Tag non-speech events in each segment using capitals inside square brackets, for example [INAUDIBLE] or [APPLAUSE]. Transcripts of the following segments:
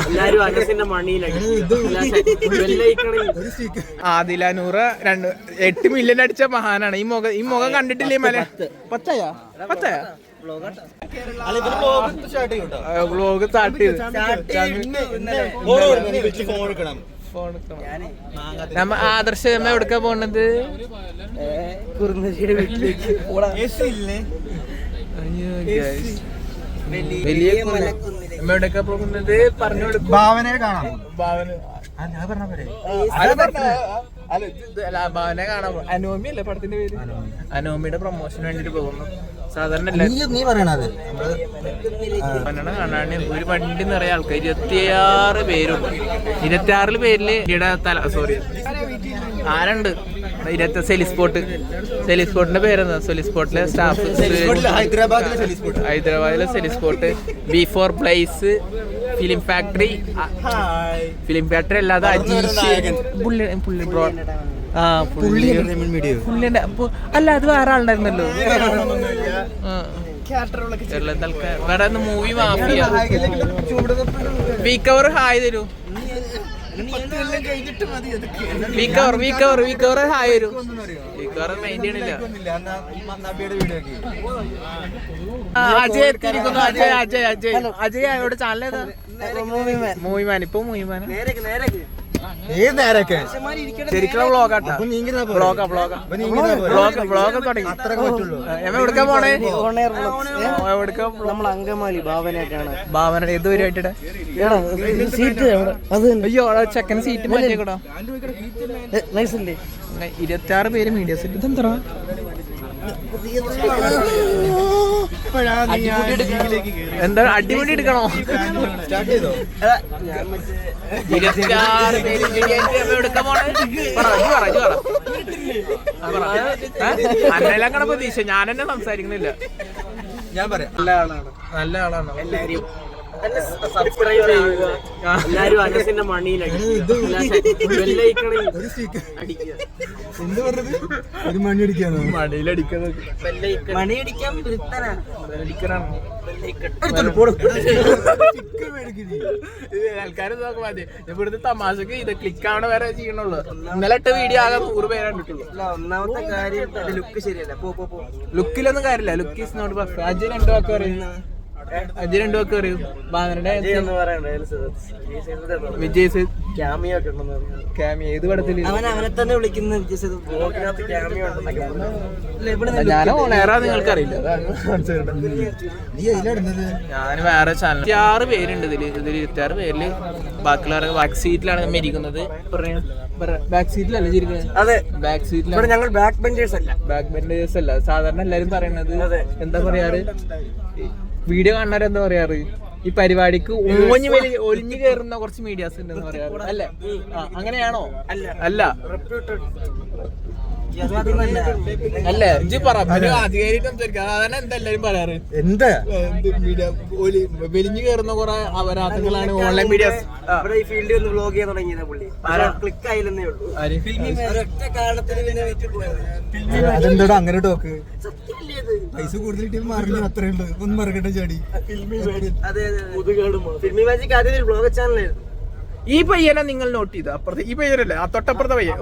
എല്ലാരും അനസിന്റെ മണിയിലടി വെല്ലയിക്കണേ ആദില നൂറ് രണ്ട് എട്ട് മില്യൺ അടിച്ച മഹാനാണ് ഈ മുഖം ഈ മുഖം കണ്ടിട്ടില്ലേ മല പത്തയാ പത്തയാ വ്ലോഗ് സ്റ്റാർട്ട് ചെയ്ത് ഫോൺ നമ്മ ആദർശ നമ്മ എവിടുക്കാ പോണത് കുറുനരിയുടെ വീട്ടിലേക്ക്. വലിയ പോകുന്നത് പറഞ്ഞു കൊടുക്കും. ഭാവനയെ കാണാം. ഭാവന. ഞാൻ പറഞ്ഞ പോലെ. അല്ല, പറഞ്ഞ- അല്ല, ഇത് അല്ല, കാണാൻ അനോമി അല്ലേ പടത്തിന്റെ പേര്? അനോമിയുടെ പ്രൊമോഷൻ വേണ്ടിട്ട് പോകുന്നു. സാധാരണ നീ പറയണത്. പന്നണ കാണാണ് ഒരു വണ്ടി നിറയെ ആൾക്കാർ ഇരുപത്തിയാറ് പേരുണ്ട്. ഇരുപത്തിയാറിൽ പേരിൽ ഇന്ത്യയുടെ തല സോറി ആരുണ്ട്? ഇതിനകത്ത് സെലിസ്പോട്ട്. സെലിസ്പോട്ടിന്റെ പേരെന്താ? സെലിസ്പോട്ടിലെ സ്റ്റാഫ് ഹൈദരാബാദിലെ സെലിസ്പോട്ട്. B four place film factory film factory അല്ലാതെ അജീഷ് പുള്ളി ബ്രോ. ആ പുള്ളി പുള്ളിന്റെ അല്ല അത് വേറെ ആളുണ്ടായിരുന്നല്ലോ. വേറെ മൂവി മാഫിയ. വീക്കവർ ഹായ് തരൂ. വീക്ക് അവർ വീക്ക് അവർ വീക്ക് അവർ ഹായ് തരൂ വീക്ക് അവർ മെയിൻ ചെയ്യണില്ല ആ, അജയ് എത്തിയിരിക്കുന്നു. അജയ് അജയ് അജയ്. അജയ് അവിടെ ചാനൽ ഏതാ? മൂവിമാൻ. ഇപ്പൊ മൂവിമാൻ നേരേക്ക് നേരേക്ക്. ഏത് നേരൊക്കെ? ശരിക്കുള്ള വ്ളോഗാട്ടാ. വ്ളോഗാ വ്ളോഗാ. വ്ളോഗ് വ്ളോഗ് തുടങ്ങി. എമ്മ എവിടുക്കാ പോണേ. ഏ? നമ്മൾ അങ്കമാലി ഭാവനയായിട്ടാണ് ഭാവന ഏത് പരിപാടിയുടെ? സീറ്റ് അത് അയ്യോ ചെക്കൻ സീറ്റ് മാറ്റിയേക്കടോ. ഇരുപത്തി ആറ് പേര് മീഡിയ സെറ്റ് ഇതെന്താ എന്താ അടിപൊളി എടുക്കണോ. അന്നെല്ലാം കണ പ്രതീക്ഷ. ഞാൻ തന്നെ സംസാരിക്കുന്നില്ല ഞാൻ പറയാം. നല്ല ആളാണ്. നല്ല ആളാണ്. എല്ലാരും. സബ്സ്ക്രൈബ് ചെയ്യുക. എല്ലാരും അനസിന്റെ അടിക്കുക. എന്ത് പറഞ്ഞത്? ഒരു മണി മണിയടിക്കാൻ നോക്കാൻ മതി ഇവിടുത്തെ തമാശക്ക് ഇത് ക്ലിക്ക് ആവണ വരെ ചെയ്യണുള്ളൂ. ഇന്നലെ ഇട്ട വീഡിയോ ആകെ നൂറ് പേരെ കണ്ടിട്ടുള്ളൂ. ഒന്നാമത്തെ കാര്യം ലുക്ക് ശരിയല്ല. പോ പോ പോ. ലുക്കിലൊന്നും കാര്യമില്ല. Look is not perfect Ajay രണ്ടു വാക്ക് പറയും. അജയ് രണ്ടു പേർക്ക് അറിയും. ബാനറുടെ വിജയ് സേത് ക്യാമിയോ ഏത് പടത്തിൽ ഞാൻ ഓണേറാ നിങ്ങൾക്ക് അറിയില്ല ഞാൻ വേറെ ചാനൽ ആറ് പേരുണ്ട് ഇതിൽ. ഇതിൽ ഇരുപത്തിയാറ് പേരിൽ ബാക്കിയുള്ള ബാക്ക് സീറ്റിലാണ് നമ്മ ഇരിക്കുന്നത് ബാക്ക് സീറ്റിലല്ല അതെ. ബാക്ക് സീറ്റിലാണ് ഞങ്ങൾ ബാക്ക് ബെഞ്ചേഴ്സ് അല്ല. ബാക്ക് ബെൻഡേഴ്സ് അല്ല. സാധാരണ എല്ലാരും പറയുന്നത് എന്താ പറയാറ്? വീഡിയോ കാണുന്നവർ എന്താ പറയാറ്? ഈ പരിപാടിക്ക് ഓഞ്ഞു വലി ഒലിഞ്ഞു കയറുന്ന കുറച്ച് മീഡിയാസ് ഉണ്ടെന്ന് പറയാറ്. അല്ലേ? അങ്ങനെയാണോ? അല്ല. അല്ല. റെപ്യൂട്ടഡ് അല്ലേ. ഇജ്ജ് പറ. ആധികാരികം സംസാരിക്കാം. സാധാരണ എന്താ എല്ലാരും പറയാറ്? എന്താ? മീഡിയ വലിഞ്ഞു കയറുന്ന കുറെ അപരാധങ്ങളാണ് ഓൺലൈൻ മീഡിയാസ് ഇവിടെ ഈ ഫീൽഡിൽ ഒന്ന് വ്ലോഗ് ചെയ്യാൻ തുടങ്ങിയത് പുള്ളി. ക്ലിക്ക് ആയില്ലെന്നേ ഉള്ളൂ. ഒറ്റ കാരണത്തിന് പിന്നെ അതെന്താടാ? അങ്ങനെ ടോക്ക് പൈസ കൂടുതൽ അത്രേ ഉള്ളൂ. ഒന്ന് മറക്കട്ടെ ചാടി. അതെ അതെ ഫിൽമി മാജിക് ആദ്യം ഒരു വ്ലോഗ് ചാനലായിരുന്നു ഈ പയ്യനെ നിങ്ങൾ നോട്ട് ചെയ്ത? അപ്പുറത്ത് ഈ പയ്യനല്ലേ? ആ തൊട്ടപ്പുറത്തെ പയ്യൻ.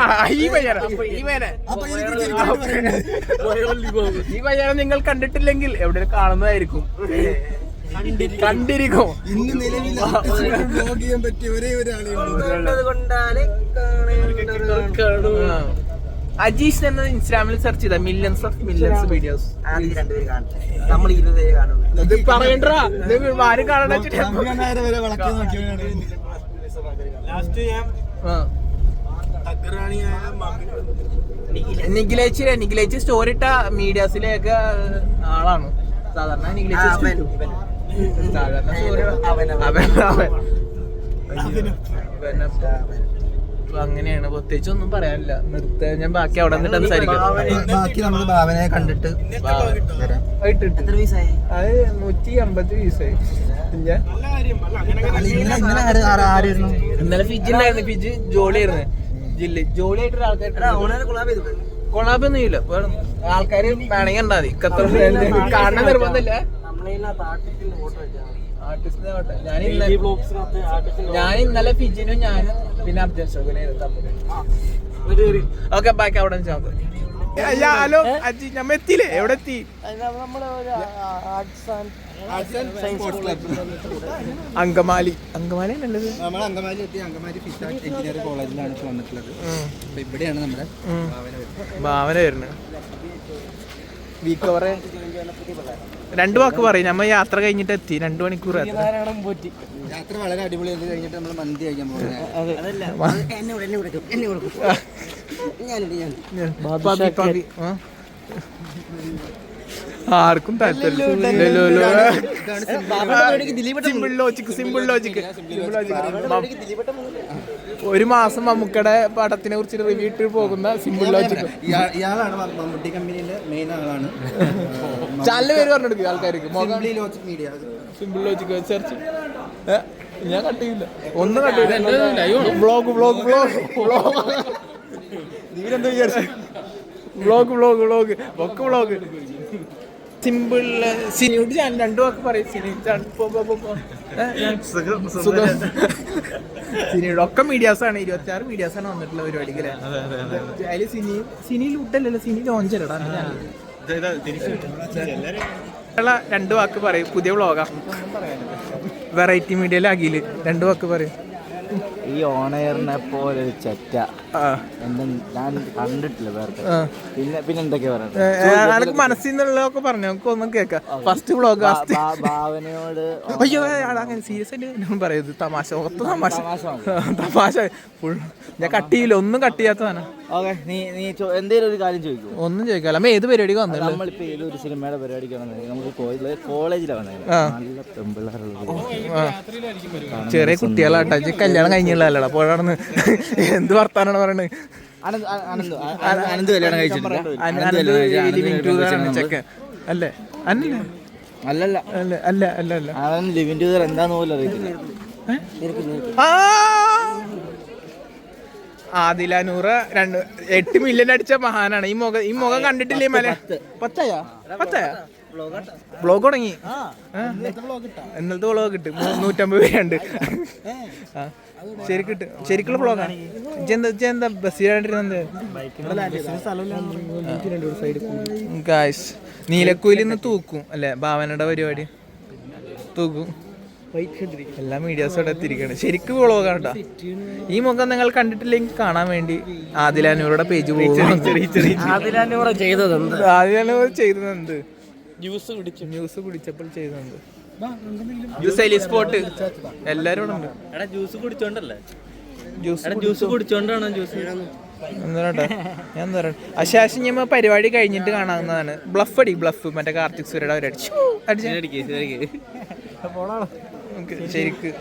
ആ, ഈ പയ്യനെ ഈ പയ്യനെ. ഈ പയ്യനെ നിങ്ങൾ കണ്ടിട്ടില്ലെങ്കിൽ എവിടെ കാണുന്നതായിരിക്കും. കണ്ടിരിക്കും. ഇന്ന് നിലവിൽ ബ്ലോഗ് ചെയ്യാൻ പറ്റിയ ഒരേ ഒരാളെ കണ്ടത് കാണേണ്ടത്. ആ. അജീഷ് എന്ന ഇൻസ്റ്റാഗ്രാമിൽ സെർച്ച് ചെയ്താ. മില്യൺസ് ഓഫ് മില്യൺസ് വീഡിയോസ് നമ്മൾ പറയണ്ടാ. ആരും ആ. നിഖിലേച്ച് നിഖിലേച്ച് സ്റ്റോറി ഇട്ട മീഡിയാസിലെയൊക്കെ ആളാണ്. സാധാരണ നിഖിലേച്ച് അവൻ. സാധാരണ അവൻ, അവൻ. അപ്പൊ അങ്ങനെയാണ്. പ്രത്യേകിച്ച് ഒന്നും പറയാനില്ല. നിർത്ത ഞാൻ ബാക്കി അവിടെ നിന്നിട്ട് സംസാരിക്കാം. ബാക്കി നമ്മൾ ഭാവനയെ കണ്ടിട്ട് ഇട്ടിട്ട് അത് നൂറ്റി അമ്പത് പീസായി ഇന്നലെ ഫിജ് ഉണ്ടായിരുന്നു ഫിജി ജോളിയായിരുന്നു. ജില്ല ജോളി ആയിട്ടൊരു ആൾക്കാർ കൊളാബ് ഒന്നും കൊളാബൊന്നും ഇല്ല ആൾക്കാര് വേണമെങ്കിൽ ഉണ്ടാതി ഖത്തർ കാണാൻ നിർബന്ധമില്ല. നമ്മളെ വെച്ചാൽ ഞാൻ ഇന്നലെ ഞാൻ ഇന്നലെ ഫിജിനും ഞാനും പിന്നെ അബ്ദുൽ ഓക്കെ ബാക്കി അവിടെ ഹലോ അജി നമ്മ എത്തിയില്ലേ? എവിടെ എത്തി? അങ്കമാലി. അങ്കമാലി നല്ലത് നമ്മൾ അങ്കമാലി എത്തി. അങ്കമാലി ഫിഷ് എഞ്ചിനീയറിംഗ് കോളേജിലാണ് വന്നിട്ടുള്ളത്. ഇവിടെയാണ് നമ്മുടെ ഭാവന വരുന്നത്. വീക്ക് ഓവറെ രണ്ടു വാക്ക് പറയും. നമ്മ യാത്ര കഴിഞ്ഞിട്ട് എത്തി. രണ്ടു മണിക്കൂർ. യാത്ര. വളരെ അടിപൊളിയായിട്ട് കഴിഞ്ഞിട്ട് നമ്മൾ മന്തി കഴിക്കാൻ പോകുന്നത് ആർക്കും താല്പര്യം സിമ്പിൾ ലോജിക്ക് സിമ്പിൾ ലോജിക്ക് ഒരു മാസം മമ്മൂക്കയുടെ പടത്തിനെ കുറിച്ച് റിവ്യൂ ഇട്ട് പോകുന്ന സിമ്പിൾ ലോജിക്ക് ഇയാ- ഇയാളാണ് മമ്മൂട്ടി കമ്പനിയിലെ മെയിൻ ആളാണ്. [LAUGHS] ചാനൽ പേര് പറഞ്ഞെടുക്കുക ആൾക്കാർക്ക്. Simply logic media simple logic search ഞാൻ കണ്ടില്ല ഒന്ന് ഒന്നും blog blog vlog blog vlog vlog നീരെന്താ വിചാരിച്ചു? വ്ളോഗ് വ്ളോഗ് വ്ളോഗ് ഒക്കെ വ്ളോഗ് സിമ്പിൾ സിനിയോട് ഞാൻ രണ്ടു വാക്ക് പറയും. സിനിയുടെ ഒക്കെ മീഡിയാസ് ആണ്. ഇരുപത്തി ആറ് മീഡിയാസ് ആണ് വന്നിട്ടുള്ള പരിപാടിക്ക് അതിൽ സിനി സിനിയിൽ ലൂട്ടല്ലല്ലോ സിനി ലോഞ്ചല്ലടാ രണ്ടു രണ്ട് വാക്ക് പറയും. പുതിയ വ്ളോഗാ വെറൈറ്റി മീഡിയയിലെ അഖിൽ. രണ്ട് വാക്ക് പറയും. ഈ ഓണയറിനെ പോലെ ഒരു ചെറ്റ. ഞാൻ കണ്ടിട്ടില്ല വേറെ പിന്നെ പിന്നെ എന്തൊക്കെയാ പറയുന്നത് മനസ്സിൽ നിന്നുള്ളതൊക്കെ പറഞ്ഞു? നമുക്ക് ഒന്നും കേൾക്കാം. ഫസ്റ്റ് ബ്ലോഗ് ഭാവനയോട് അയ്യോ അങ്ങനെ സീരിയസ് ആയിട്ട് ഞാൻ പറയുന്നത് തമാശ ഒത്ത തമാശ. തമാശ ഫുൾ. ഞാൻ കട്ട് ചെയ്യില്ല. ഒന്നും കട്ട് ചെയ്യാത്തതാണ് ഓക്കെ നീ നീ എന്തെങ്കിലും ഒരു കാര്യം ചോദിക്കൂ ഒന്നും ചോദിക്കാല്ല അമ്മ ഏത് പരിപാടിക്ക് വന്നത്? നമ്മളിപ്പോ ഏതൊരു സിനിമയുടെ പരിപാടിക്ക് വന്നത്? നമുക്ക് കോളേജിലാണ്. നല്ല പെമ്പിള്ളേരുള്ളത് ചെറിയ കുട്ടികളാട്ടാ. ഇജ്ജ് കഴിഞ്ഞില്ലല്ലടാ പോഴാണെന്ന് എന്ത് വർത്താനാണ് പറയണത് അനന്ത് കല്യാണം ചെക്കൻ അല്ലേ? അല്ല? അല്ലല്ല? അല്ല? അല്ല അല്ല അല്ല. അവൻ ലിവിൻ ടൂതർ എന്താന്ന് പോലും അറിയത്തില്ല. ആ! ആദിലാനൂറ് രണ്ട് എട്ട് മില്യൺ അടിച്ച മഹാനാണ്. ഈ മുഖം ഈ മുഖം കണ്ടിട്ടില്ലേ മല പത്തയാ? പത്തായ? ബ്ലോഗ് തുടങ്ങി. ആ. ഇന്നലത്തെ ബ്ലോഗ് കിട്ടും. നൂറ്റമ്പത് പേരുണ്ട്. ശരി കിട്ടും. ശരിക്കുള്ള ബ്ലോഗാണ് ഇജ്ജെന്താ ബസ് ബസ്സിലാണ്ടിരുന്നത് ഗായ്സ് നീലക്കുയിൽ നിന്ന് തൂക്കും. അല്ലെ? ഭാവനയുടെ പരിപാടി. തൂക്കും. എല്ലാ മീഡിയാസും ഇവിടെ എത്തിയിരിക്കുകയാണ് ശരിക്കും വ്ളോഗാണ് കേട്ടോ ഈ മുഖം നിങ്ങൾ കണ്ടിട്ടില്ലെങ്കിൽ കാണാൻ വേണ്ടി ആദിലാനൂരുടെ പേജ് അതിലൂടെ ചെയ്തത് എന്ത് ആദിലാനൂർ ചെയ്തത് എന്ത് ജ്യൂസ് കുടിച്ചു. ജ്യൂസ് കുടിച്ചപ്പോൾ ചെയ്തുണ്ട് ജ്യൂസ് എലി സ്പോട്ട് എല്ലാരും ഇവിടെ ഉണ്ട്. എടാ ജ്യൂസ് കുടിച്ചോണ്ടല്ലേ? ജ്യൂസ് ജ്യൂസ് കുടിച്ചോണ്ടാണോ ജ്യൂസ്? എന്താ ഞാൻ തരാം അശാശി ഞമ്മ പരിപാടി കഴിഞ്ഞിട്ട് കാണാവുന്നതാണ്. ബ്ലഫ് അടി ബ്ലഫ്. മറ്റേ കാർത്തിക് സൂര്യയുടെ അവരടിച്ചു ശരിക്ക്.